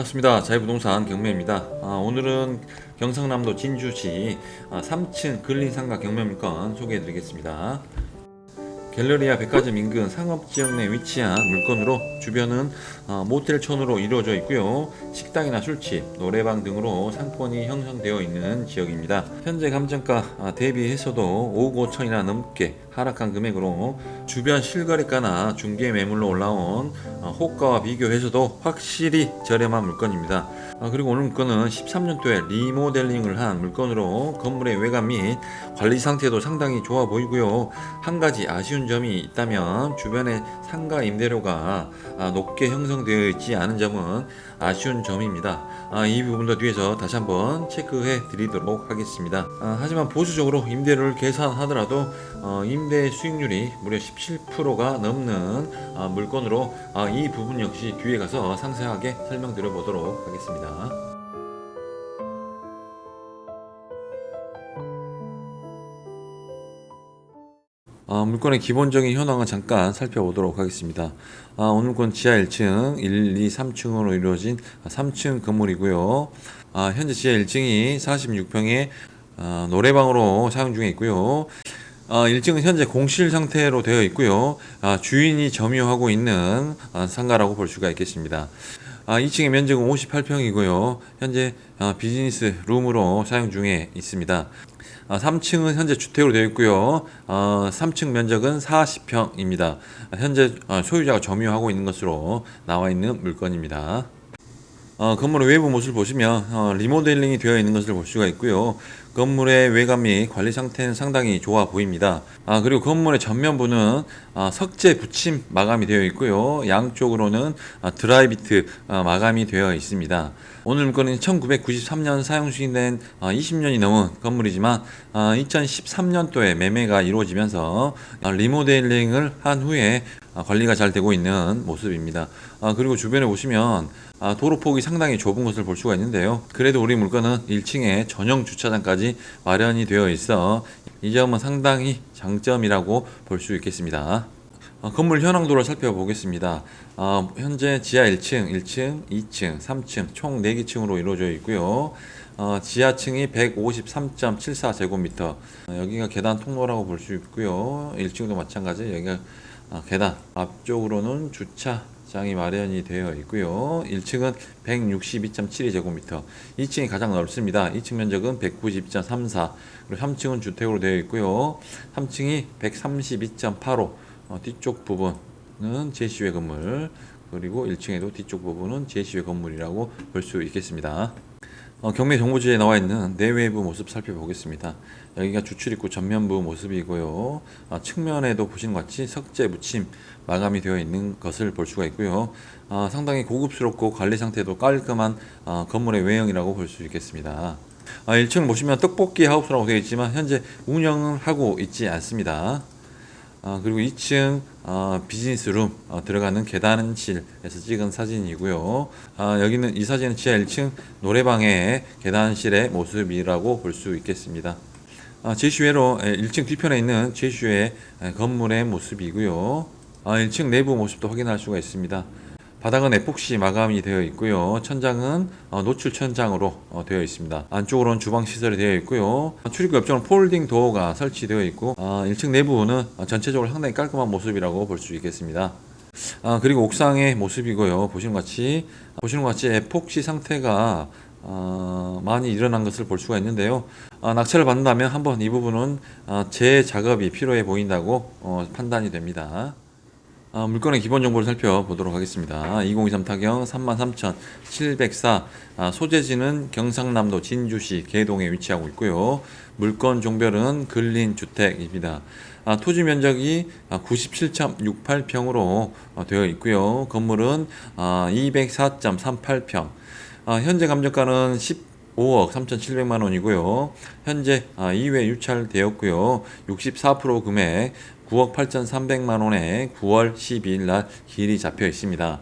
반갑습니다. 자유부동산 경매입니다. 아, 오늘은 경상남도 진주시 아, 3층 근린상가 경매물건 소개해드리겠습니다. 갤러리아 백화점 인근 상업지역 내 위치한 물건으로 주변은 아, 모텔촌으로 이루어져 있고요. 식당이나 술집, 노래방 등으로 상권이 형성되어 있는 지역입니다. 현재 감정가 아, 대비해서도 5억 5천이나 넘게 하락한 금액으로 주변 실거래가나 중개 매물로 올라온 어, 호가와 비교해서도 확실히 저렴한 물건입니다. 아, 그리고 오늘 물건은 13년도에 리모델링을 한 물건으로 건물의 외관 및 관리 상태도 상당히 좋아 보이고요. 한 가지 아쉬운 점이 있다면 주변에 상가 임대료가 아, 높게 형성되어 있지 않은 점은 아쉬운 점입니다. 아, 이 부분도 뒤에서 다시 한번 체크해 드리도록 하겠습니다. 아, 하지만 보수적으로 임대료를 계산하더라도 어, 임대 수익률이 무려 17%가 넘는 아, 물건으로 아, 이 부분 역시 뒤에 가서 상세하게 설명드려 보도록 하겠습니다. 아, 물건의 기본적인 현황을 잠깐 살펴보도록 하겠습니다. 아, 오늘 물건 지하 1층, 1, 2, 3층으로 이루어진 3층 건물이고요. 아, 현재 지하 1층이 46평의 아, 노래방으로 사용 중에 있고요. 아, 1층은 현재 공실 상태로 되어 있고요. 아, 주인이 점유하고 있는 아, 상가라고 볼 수가 있겠습니다. 아, 2층의 면적은 58평이고요. 현재 아, 비즈니스 룸으로 사용 중에 있습니다. 아, 3층은 현재 주택으로 되어 있고요. 어, 3층 면적은 40평입니다. 현재 어, 소유자가 점유하고 있는 것으로 나와 있는 물건입니다. 어, 건물의 외부 모습을 보시면 어, 리모델링이 되어 있는 것을 볼 수가 있고요. 건물의 외관 및 관리 상태는 상당히 좋아 보입니다. 아, 그리고 건물의 전면부는 아, 석재 붙임 마감이 되어 있고요. 양쪽으로는 아, 드라이비트 아, 마감이 되어 있습니다. 오늘 물건은 1993년 사용 중인된 아, 20년이 넘은 건물이지만 아, 2013년도에 매매가 이루어지면서 아, 리모델링을 한 후에 아, 관리가 잘 되고 있는 모습입니다. 아, 그리고 주변에 보시면 아, 도로 폭이 상당히 좁은 것을 볼 수가 있는데요. 그래도 우리 물건은 1층에 전용 주차장까지 마련이 되어 있어 이 점은 상당히 장점이라고 볼 수 있겠습니다. 어, 건물 현황도를 살펴보겠습니다. 어, 현재 지하 1층, 1층, 2층, 3층 총 4개 층으로 이루어져 있고요. 어, 지하층이 153.74제곱미터. 어, 여기가 계단 통로라고 볼 수 있고요. 1층도 마찬가지. 여기가 어, 계단 앞쪽으로는 주차 장이 마련이 되어 있고요. 1층은 162.72 제곱미터. 2층이 가장 넓습니다. 2층 면적은 192.34. 그리고 3층은 주택으로 되어 있고요. 3층이 132.85. 어, 뒤쪽 부분은 제시외 건물. 그리고 1층에도 뒤쪽 부분은 제시외 건물이라고 볼 수 있겠습니다. 어, 경매 정보지에 나와 있는 내외부 모습 살펴보겠습니다. 여기가 주출입구 전면부 모습이고요. 어, 측면에도 보시는 것 같이 석재 붙임 마감이 되어 있는 것을 볼 수가 있고요. 어, 상당히 고급스럽고 관리 상태도 깔끔한 어, 건물의 외형이라고 볼 수 있겠습니다. 아, 1층을 보시면 떡볶이 하우스라고 되어 있지만 현재 운영을 하고 있지 않습니다. 아, 그리고 2층 어, 비즈니스 룸 어, 들어가는 계단실에서 찍은 사진이고요. 아, 여기는 이 사진은 지하 1층 노래방의 계단실의 모습이라고 볼 수 있겠습니다. 아, 제시외로 1층 뒤편에 있는 제시외 건물의 모습이고요. 아, 1층 내부 모습도 확인할 수가 있습니다. 바닥은 에폭시 마감이 되어 있고요. 천장은 어, 노출 천장으로 어, 되어 있습니다. 안쪽으로는 주방 시설이 되어 있고요. 출입구 옆쪽은 폴딩 도어가 설치되어 있고 아, 1층 내부는 전체적으로 상당히 깔끔한 모습이라고 볼 수 있겠습니다. 아, 그리고 옥상의 모습이고요. 보시는 것 같이 보시는 것 같이 에폭시 상태가 어, 많이 일어난 것을 볼 수가 있는데요. 아, 낙찰을 받는다면 한번 이 부분은 아, 재작업이 필요해 보인다고 어, 판단이 됩니다. 아, 물건의 기본 정보를 살펴보도록 하겠습니다. 2023 타경 33,704 아, 소재지는 경상남도 진주시 계동에 위치하고 있고요. 물건 종별은 근린 주택입니다. 아, 토지 면적이 97.68평으로 어, 되어 있고요. 건물은 아, 204.38평. 아, 현재 감정가는 15억 3,700만 원이고요. 현재 아, 2회 유찰되었고요. 64% 금액 9억 8,300만 원에 9월 12일 날 길이 잡혀 있습니다.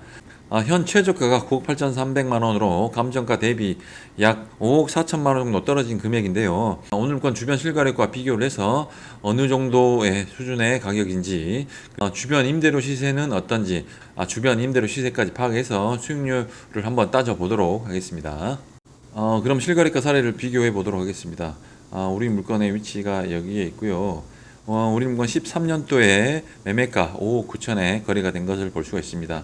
아, 현 최저가가 9억 8,300만 원으로 감정가 대비 약 5억 4천만 원 정도 떨어진 금액인데요. 아, 오늘 건 주변 실거래가 비교를 해서 어느 정도의 수준의 가격인지, 아, 주변 임대료 시세는 어떤지, 아, 주변 임대료 시세까지 파악해서 수익률을 한번 따져 보도록 하겠습니다. 어, 그럼 실거래가 사례를 비교해 보도록 하겠습니다. 아, 우리 물건의 위치가 여기에 있고요. 어, 우리 물건 13년도에 매매가 5억 9천에 거래가 된 것을 볼 수가 있습니다.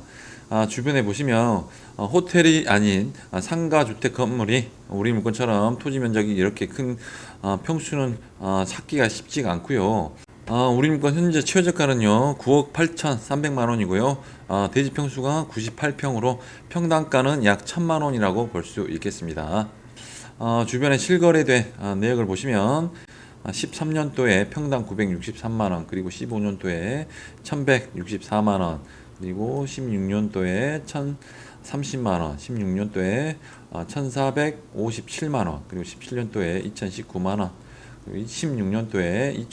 아, 주변에 보시면 어, 호텔이 아닌 아, 상가 주택 건물이 우리 물건처럼 토지 면적이 이렇게 큰 아, 평수는 아, 찾기가 쉽지가 않고요. 아, 우리 물건 현재 최저가는요 9억 8,300만 원이고요. 아, 대지 평수가 98평으로 평당가는 약 1,000만 원이라고 볼 수 있겠습니다. 아, 주변에 실거래된 아, 내역을 보시면 13년도에 평당 963만 원, 그리고 15년도에 1164만 원, 그리고 16년도에 1030만 원, 16년도에 1457만 원, 그리고 17년도에 2019만 원, 그리고 16년도에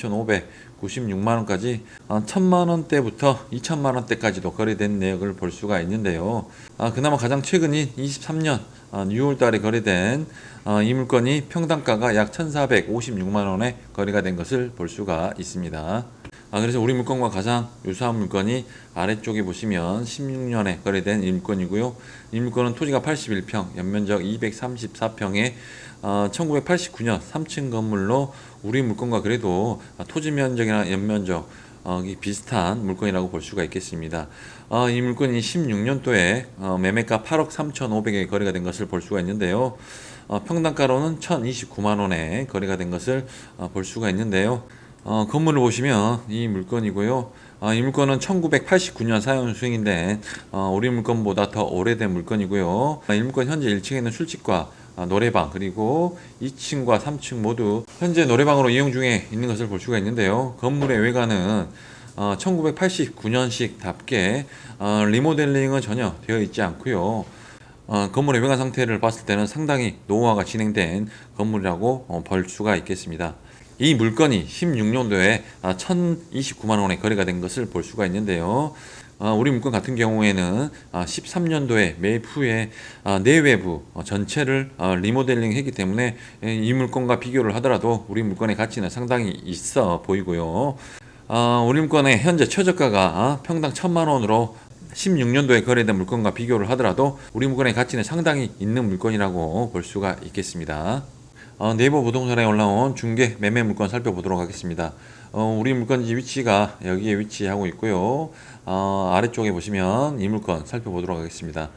2,596만 원까지 1,000만 원대부터 2천만 원대까지도 거래된 내역을 볼 수가 있는데요. 아, 그나마 가장 최근인 23년 6월 달에 거래된 아, 이 물건이 평당가가 약 1,456만 원에 거래가 된 것을 볼 수가 있습니다. 아, 그래서 우리 물건과 가장 유사한 물건이 아래쪽에 보시면 16년에 거래된 이 물건이고요. 이 물건은 토지가 81평, 연면적 234평에 어, 1989년 3층 건물로 우리 물건과 그래도 토지 면적이나 연면적 어, 이 비슷한 물건이라고 볼 수가 있겠습니다. 어, 이 물건이 16년도에 어, 매매가 8억 3,500에 거래가 된 것을 볼 수가 있는데요. 어, 평당가로는 1,029만 원에 거래가 된 것을 어, 볼 수가 있는데요. 어, 건물을 보시면 이 물건이고요. 어, 이 물건은 1989년 사용 수행인데 어, 우리 물건보다 더 오래된 물건이고요. 어, 이 물건 현재 1층에는 술집과 어, 노래방 그리고 2층과 3층 모두 현재 노래방으로 이용 중에 있는 것을 볼 수가 있는데요. 건물의 외관은 어, 1989년식답게 어, 리모델링은 전혀 되어 있지 않고요. 어, 건물의 외관 상태를 봤을 때는 상당히 노후화가 진행된 건물이라고 어, 볼 수가 있겠습니다. 이 물건이 16년도에 1,029만 원에 거래가 된 것을 볼 수가 있는데요. 아, 우리 물건 같은 경우에는 13년도에 매입 후에 아, 내외부 어, 전체를 어, 리모델링 했기 때문에 이 물건과 비교를 하더라도 우리 물건의 가치는 상당히 있어 보이고요. 아, 우리 물건의 현재 최저가가 평당 1,000만 원으로 16년도에 거래된 물건과 비교를 하더라도 우리 물건의 가치는 상당히 있는 물건이라고 볼 수가 있겠습니다. 어, 네이버 부동산에 올라온 중개 매매 물건 살펴보도록 하겠습니다. 어, 우리 물건지 위치가 여기에 위치하고 있고요. 어, 아래쪽에 보시면 이 물건 살펴보도록 하겠습니다.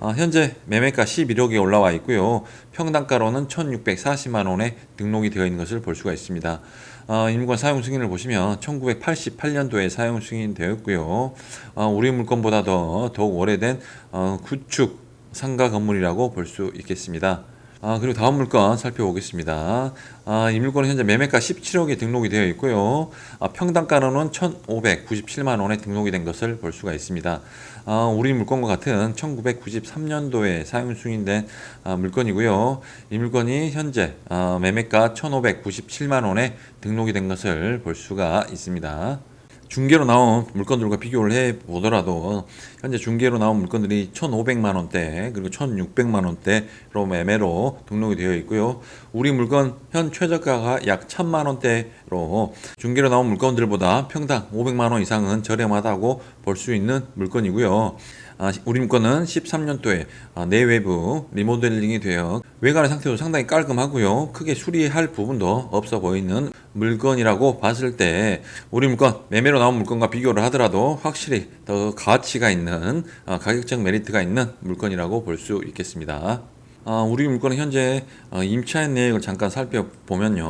어, 현재 매매가 11억에 올라와 있고요. 평당가로는 1,640만 원에 등록이 되어 있는 것을 볼 수가 있습니다. 어, 이 물건 사용 승인을 보시면 1988년도에 사용 승인되었고요. 어, 우리 물건보다도 더욱 오래된 어, 구축 상가 건물이라고 볼 수 있겠습니다. 아, 그리고 다음 물건 살펴보겠습니다. 아, 이 물건은 현재 매매가 17억에 등록이 되어 있고요. 아, 평당가로는 1,597만 원에 등록이 된 것을 볼 수가 있습니다. 아, 우리 물건과 같은 1993년도에 사용 중인된 아, 물건이고요. 이 물건이 현재 아, 매매가 1,597만 원에 등록이 된 것을 볼 수가 있습니다. 중계로 나온 물건들과 비교를 해 보더라도 현재 중계로 나온 물건들이 1,500만 원대 그리고 1,600만 원대로 매매로 등록이 되어 있고요. 우리 물건 현 최저가가 약 1,000만 원대로 중계로 나온 물건들보다 평당 500만 원 이상은 저렴하다고 볼 수 있는 물건이고요. 아, 우리 물건은 13년도에 아, 내외부 리모델링이 되어 외관의 상태도 상당히 깔끔하고요. 크게 수리할 부분도 없어 보이는 물건이라고 봤을 때 우리 물건 매매로 나온 물건과 비교를 하더라도 확실히 더 가치가 있는 아, 가격적 메리트가 있는 물건이라고 볼 수 있겠습니다. 아, 우리 물건은 현재 어, 임차인 내역을 잠깐 살펴보면요.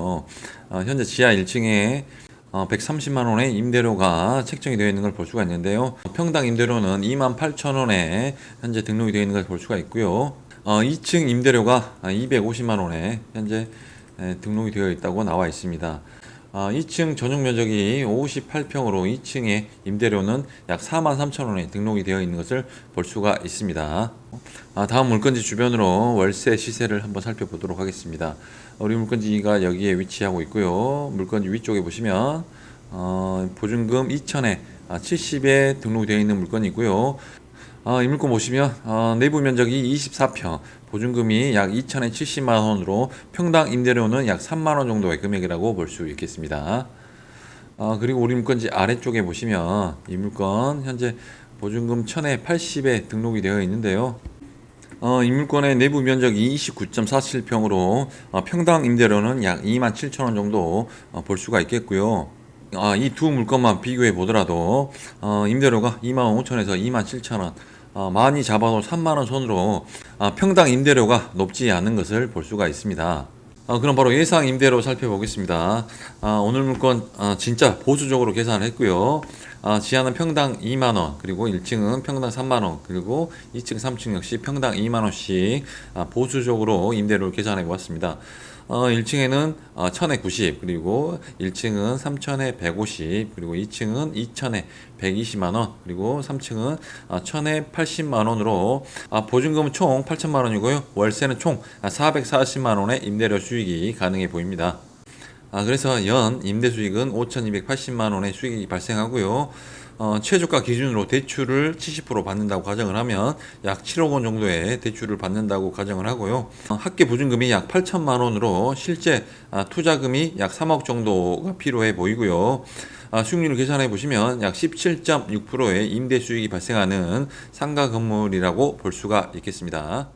어, 현재 지하 1층에 어, 130만 원의 임대료가 책정이 되어 있는 걸 볼 수가 있는데요. 평당 임대료는 2만 8천 원에 현재 등록이 되어 있는 걸 볼 수가 있고요. 어, 2층 임대료가 250만 원에 현재 에, 등록이 되어 있다고 나와 있습니다. 아, 2층 전용 면적이 58평으로 2층의 임대료는 약 4만 3천 원에 등록이 되어 있는 것을 볼 수가 있습니다. 아, 다음 물건지 주변으로 월세 시세를 한번 살펴보도록 하겠습니다. 우리 물건지가 여기에 위치하고 있고요. 물건지 위쪽에 보시면 어, 보증금 2천에 70에 등록되어 있는 물건이고요. 어, 임물권 보시면 어, 내부 면적이 24평, 보증금이 약 2천에 70만 원으로 평당 임대료는 약 3만 원 정도의 금액이라고 볼 수 있겠습니다. 어, 그리고 우리 물건지 아래쪽에 보시면 이 물건 현재 보증금 1000에 80에 등록이 되어 있는데요. 어, 이 물건의 내부 면적이 29.47평으로 어, 평당 임대료는 약 2만 7천 원 정도 어, 볼 수가 있겠고요. 아, 이 두 물건만 비교해 보더라도 어, 임대료가 2만 5천에서 2만 7천 원, 어, 많이 잡아도 3만 원 선으로 아, 평당 임대료가 높지 않은 것을 볼 수가 있습니다. 아, 그럼 바로 예상 임대료 살펴보겠습니다. 아, 오늘 물건 아, 진짜 보수적으로 계산을 했고요. 아, 지하는 평당 2만 원, 그리고 1층은 평당 3만 원, 그리고 2층, 3층 역시 평당 2만 원씩 아, 보수적으로 임대료를 계산해 보았습니다. 어, 1층에는 어, 1000에 90, 그리고 1층은 3000에 150, 그리고 2층은 2000에 120만 원, 그리고 3층은 어, 1000에 80만 원으로 아, 보증금은 총 8천만 원이고요. 월세는 총 440만 원의 임대료 수익이 가능해 보입니다. 아, 그래서 연 임대 수익은 5,280만 원의 수익이 발생하고요. 어, 최저가 기준으로 대출을 70% 받는다고 가정을 하면 약 7억 원 정도의 대출을 받는다고 가정을 하고요. 어, 학계 보증금이 약 8천만 원으로 실제 아, 투자금이 약 3억 정도가 필요해 보이고요. 아, 수익률을 계산해 보시면 약 17.6%의 임대 수익이 발생하는 상가 건물이라고 볼 수가 있겠습니다.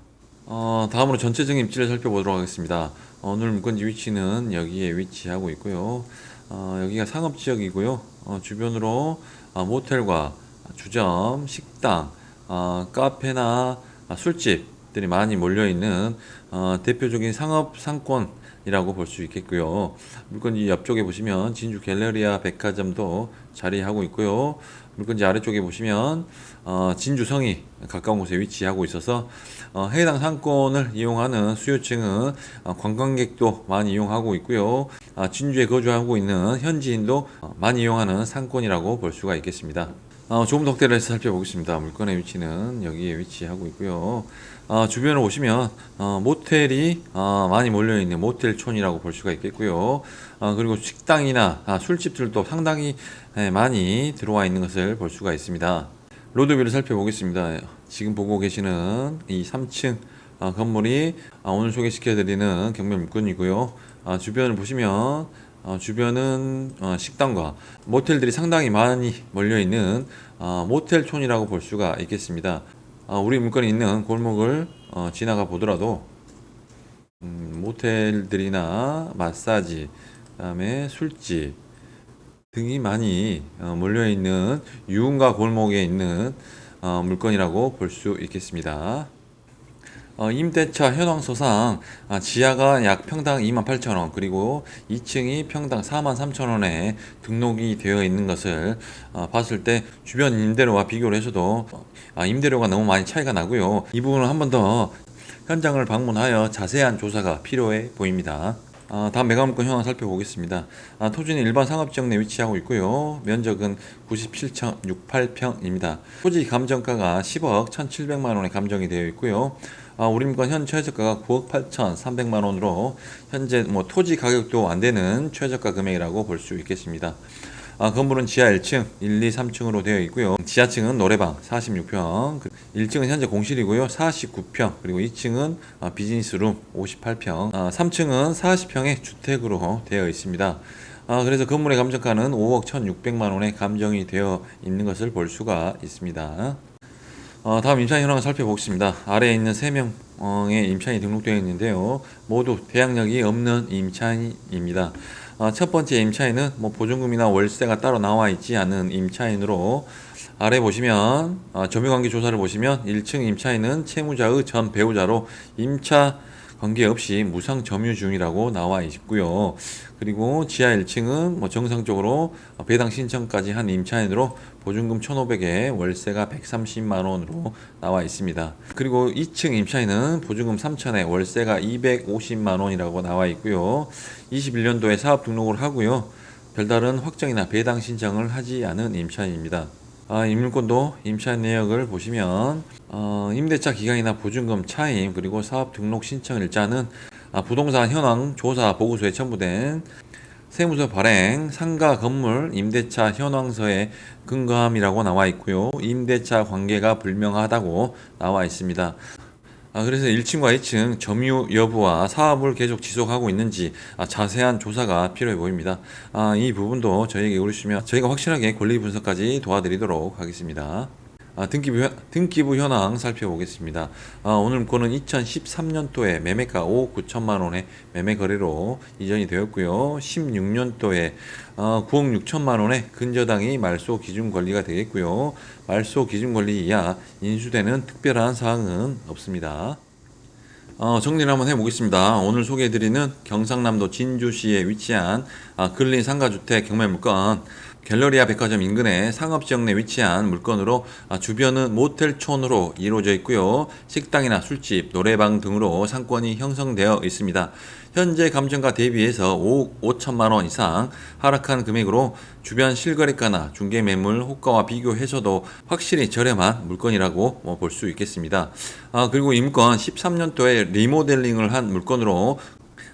어, 다음으로 전체적인 입지를 살펴보도록 하겠습니다. 어, 오늘 물건지 위치는 여기에 위치하고 있고요. 어, 여기가 상업 지역이고요. 어, 주변으로 어, 모텔과 주점, 식당, 어, 카페나 아, 술집들이 많이 몰려 있는 어, 대표적인 상업 상권이라고 볼 수 있겠고요. 물건지 옆쪽에 보시면 진주 갤러리아 백화점도 자리하고 있고요. 물건지 아래쪽에 보시면 어, 진주성이 가까운 곳에 위치하고 있어서 어, 해당 상권을 이용하는 수요층은 어, 관광객도 많이 이용하고 있고요. 아, 진주에 거주하고 있는 현지인도 어, 많이 이용하는 상권이라고 볼 수가 있겠습니다. 어, 조금 덕대를 해서 살펴보겠습니다. 물건의 위치는 여기에 위치하고 있고요. 어, 주변을 보시면 어, 모텔이 어, 많이 몰려 있는 모텔촌이라고 볼 수가 있겠고요. 어, 그리고 식당이나 아, 술집들도 상당히 예, 많이 들어와 있는 것을 볼 수가 있습니다. 로드뷰를 살펴보겠습니다. 지금 보고 계시는 이 3층 어, 건물이 아, 오늘 소개시켜드리는 경매 물건이고요. 아, 주변을 보시면 어, 주변은 어, 식당과 모텔들이 상당히 많이 몰려 있는 어, 모텔촌이라고 볼 수가 있겠습니다. 어, 우리 물건이 있는 골목을 어, 지나가 보더라도 음, 모텔들이나 마사지, 그다음에 술집 등이 많이 어, 몰려 있는 유흥가 골목에 있는 어, 물건이라고 볼 수 있겠습니다. 어, 임대차 현황소상 아, 지하가 약 평당 28,000원 그리고 2층이 평당 43,000원에 등록이 되어 있는 것을 어, 봤을 때 주변 임대료와 비교를 해서도 어, 아, 임대료가 너무 많이 차이가 나고요. 이 부분을 한 번 더 현장을 방문하여 자세한 조사가 필요해 보입니다. 아, 다음 매각물건 현황 살펴보겠습니다. 아, 토지는 일반 상업지역 내 위치하고 있고요. 면적은 97.68평입니다. 토지 감정가가 10억 1,700만 원에 감정이 되어 있고요. 아, 우리 물건 현 최저가가 9억 8,300만 원으로 현재 뭐 토지 가격도 안 되는 최저가 금액이라고 볼 수 있겠습니다. 아, 건물은 지하 1층, 1, 2, 3층으로 되어 있고요. 지하층은 노래방 46평, 1층은 현재 공실이고요. 49평, 그리고 2층은 아, 비즈니스룸 58평, 아, 3층은 40평의 주택으로 되어 있습니다. 아, 그래서 건물의 감정가는 5억 1,600만 원에 감정이 되어 있는 것을 볼 수가 있습니다. 어, 다음 임차 현황을 살펴보겠습니다. 아래에 있는 3명의 임차인이 등록되어 있는데요. 모두 대항력이 없는 임차인입니다. 어, 첫 번째 임차인은 뭐 보증금이나 월세가 따로 나와 있지 않은 임차인으로 아래 보시면 어, 점유관계 조사를 보시면 1층 임차인은 채무자의 전 배우자로 임차 관계없이 무상 점유 중이라고 나와 있고요. 그리고 지하 1층은 뭐 정상적으로 배당 신청까지 한 임차인으로 보증금 1,500에 월세가 130만 원으로 나와 있습니다. 그리고 2층 임차인은 보증금 3,000에 월세가 250만 원이라고 나와 있고요. 21년도에 사업 등록을 하고요. 별다른 확정이나 배당 신청을 하지 않은 임차인입니다. 아, 임물권도 임차 내역을 보시면 어, 임대차 기간이나 보증금 차임 그리고 사업 등록 신청 일자는 아, 부동산 현황 조사 보고서에 첨부된 세무서 발행, 상가 건물 임대차 현황서에 근거함이라고 나와 있고요. 임대차 관계가 불명하다고 나와 있습니다. 아, 그래서 1층과 2층 점유 여부와 사업을 계속 지속하고 있는지 아, 자세한 조사가 필요해 보입니다. 아, 이 부분도 저희에게 물으시면 저희가 확실하게 권리 분석까지 도와드리도록 하겠습니다. 아, 등기부, 현- 등기부 현황 살펴보겠습니다. 아, 오늘 문건은 2013년도에 매매가 5억 9천만 원의 매매 거래로 이전이 되었고요. 16년도에 어, 9억 6천만 원의 근저당이 말소 기준 권리가 되겠고요. 말소 기준 권리 이하 인수되는 특별한 사항은 없습니다. 어, 정리를 한번 해보겠습니다. 오늘 소개해드리는 경상남도 진주시에 위치한 아, 근린 상가주택 경매물건 갤러리아 백화점 인근의 상업지역 내 위치한 물건으로 아, 주변은 모텔촌으로 이루어져 있고요. 식당이나 술집, 노래방 등으로 상권이 형성되어 있습니다. 현재 감정가 대비해서 5억 5천만 원 이상 하락한 금액으로 주변 실거래가나 중개 매물 호가와 비교해서도 확실히 저렴한 물건이라고 뭐볼수 있겠습니다. 아, 그리고 이 물건 13년도에 리모델링을 한 물건으로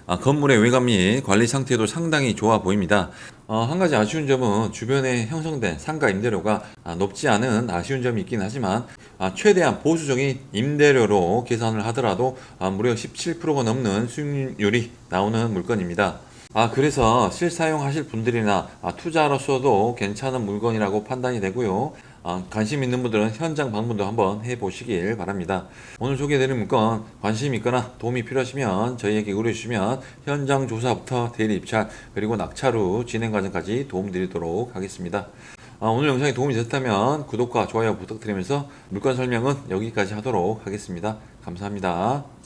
아, 건물의 외관 및 관리 상태도 상당히 좋아 보입니다. 어, 한 가지 아쉬운 점은 주변에 형성된 상가 임대료가 아, 높지 않은 아쉬운 점이 있긴 하지만 아, 최대한 보수적인 임대료로 계산을 하더라도 아, 무려 17%가 넘는 수익률이 나오는 물건입니다. 아, 그래서 실사용하실 분들이나 아, 투자로서도 괜찮은 물건이라고 판단이 되고요. 아, 관심 있는 분들은 현장 방문도 한번 해보시길 바랍니다. 오늘 소개해드린 물건 관심 있거나 도움이 필요하시면 저희에게 의뢰주시면 현장 조사부터 대리 입찰 그리고 낙찰 후 진행 과정까지 도움드리도록 하겠습니다. 아, 오늘 영상이 도움이 됐다면 구독과 좋아요 부탁드리면서 물건 설명은 여기까지 하도록 하겠습니다. 감사합니다.